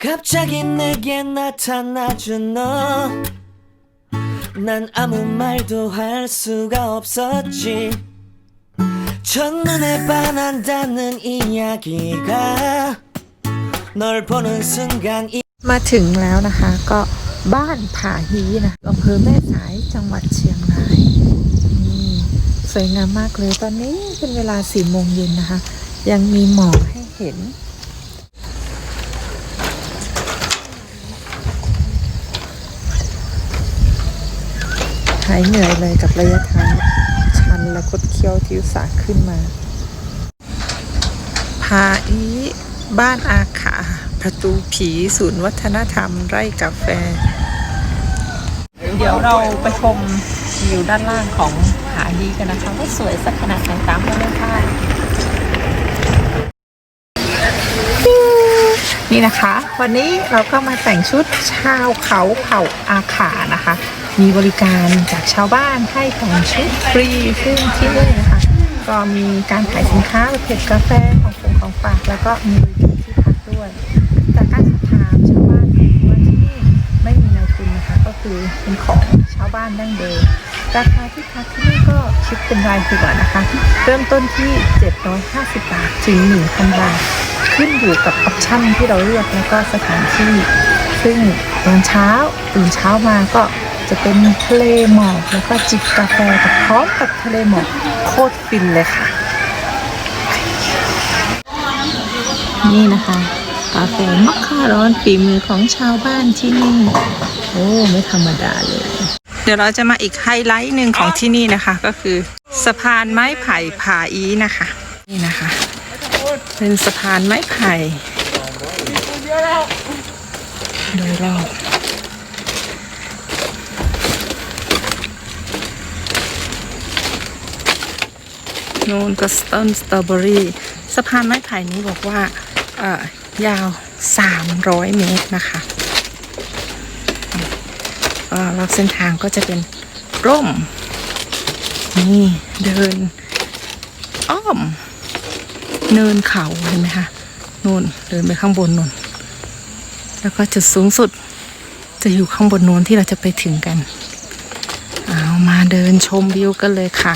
갑자기 내게 나타나준 너. 난 아무 말도 할 수가 없었지. 첫눈에 반한다는 이야기가 널 보는 순간 이 มาถึงแล้วนะคะ ก็บ้านผาฮีนะอำเภอแม่สายจังหวัดเชียงรายนี่สวยงามมากเลยตอนนี้เป็นเวลาสี่โมงเย็นนะคะ ยังมีหมอกให้เห็น ายเหนื่อยเลยกับระยะทางชันและคดเคี้ยวที่อุตสาห์ขึ้นมาผาอีบ้านอาขาประตูผีศูนย์วัฒนธรรมไร่กาแฟ เดี๋ยวเราไปชมวิวด้านล่างของผาอีกันนะคะว่าสวยสักขนาดไหนตามไปเลยค่ะนี่นะคะ วันนี้เราก็มาแต่งชุดชาวเขาเผ่าอาขานะคะ มีบริการจากชาวบ้านให้แต่งชุดฟรีซึ่งที่นี่นะคะก็มีการขายสินค้าประเภทกาแฟของฝงของฝากแล้วก็มีบริการที่พักด้วยจากการสอบถามชาวบ้านเห็นว่าที่นี่ไม่มีนายทุนนะคะก็คือเป็นของชาวบ้านดั้งเดิมราคาที่พักที่นี่ก็คิดเป็นรายหัวนะคะ เริ่มต้นที่ 750 บาทถึง 1,000 บาท ขึ้นอยู่กับออปชั่นที่เราเลือกแล้วก็สถานที่ ซึ่งตอนเช้าตื่นเช้ามาก็ จะเป็นทะเลหมอกแล้วก็จิบกาแฟกับพร้อมกับทะเลหมอกโคตรฟินเลยค่ะ นี่นะคะ กาแฟมอคค่าร้อนฝีมือของชาวบ้านที่นี่ โอ้ไม่ธรรมดาเลย เดี๋ยวเราจะมาอีกไฮไลท์หนึ่งของที่นี่นะคะ ก็คือสะพานไม้ไผ่ผาอีนะคะ นี่นะคะ เป็นสะพานไม้ไผ่โดยรอบ นู่นก็ต้นสตรอเบอรี่สะพานไม้ไผ่นี้บอกว่าเอ่อยาว 300 เมตรนะคะก็รอบเส้นทางก็จะเป็นร่ม นี่เดิน อ้อม เนินเขาเห็นไหมคะนู่นเดินไปข้างบนนู่นแล้วก็จุดสูงสุดจะอยู่ข้างบนนู้นที่เราจะไปถึงกัน เอามาเดินชมวิวกันเลยค่ะ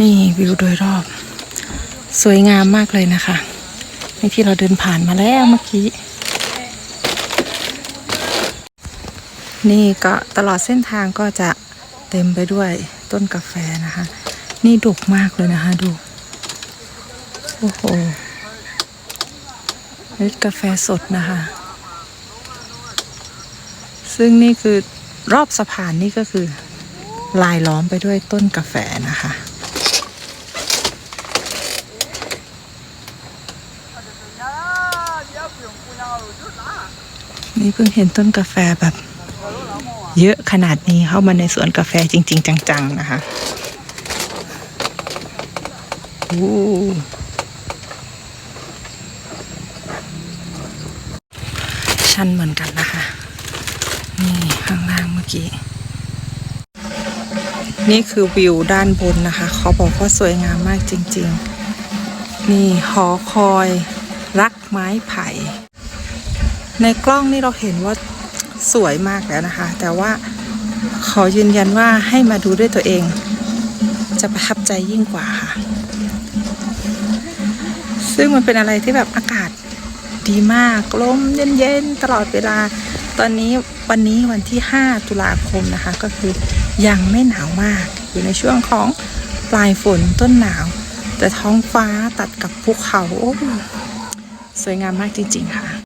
นี่วิวโดยรอบ สวยงามมากเลยนะคะนี่ที่เราเดินผ่านมาแล้วเมื่อกี้ นี่ก็ตลอดเส้นทางก็จะเต็มไปด้วยต้นกาแฟนะคะ นี่ดกมากเลยนะคะดู โอ้โหเม็ดกาแฟสดนะคะ ซึ่งนี่คือรอบสะพานนี่ก็คือลายล้อมไปด้วยต้นกาแฟนะคะ นี่เพิ่งเห็นต้นกาแฟแบบ เยอะขนาดนี้เข้ามาในสวนกาแฟจริง ๆ จัง ๆ นะคะโอ้ชันเหมือนกันนะคะ นี่ข้างล่างเมื่อกี้ นี่คือวิวด้านบนนะคะ เขาบอกว่าสวยงามมากจริง ๆ นี่หอคอย รักไม้ไผ่ ในกล้องนี่เราเห็นว่าสวยมากแล้วนะคะ แต่ว่าขอยืนยันว่าให้มาดูด้วยตัวเอง จะประทับใจยิ่งกว่าค่ะ ซึ่งมันเป็นอะไรที่แบบอากาศดีมากลมเย็นๆตลอดเวลา ตอนนี้วันนี้วันที่ 5 ตุลาคมนะคะ ก็คือยังไม่หนาวมาก อยู่ในช่วงของปลายฝนต้นหนาว แต่ท้องฟ้าตัดกับภูเขาสวยงามมากจริง ๆ ค่ะ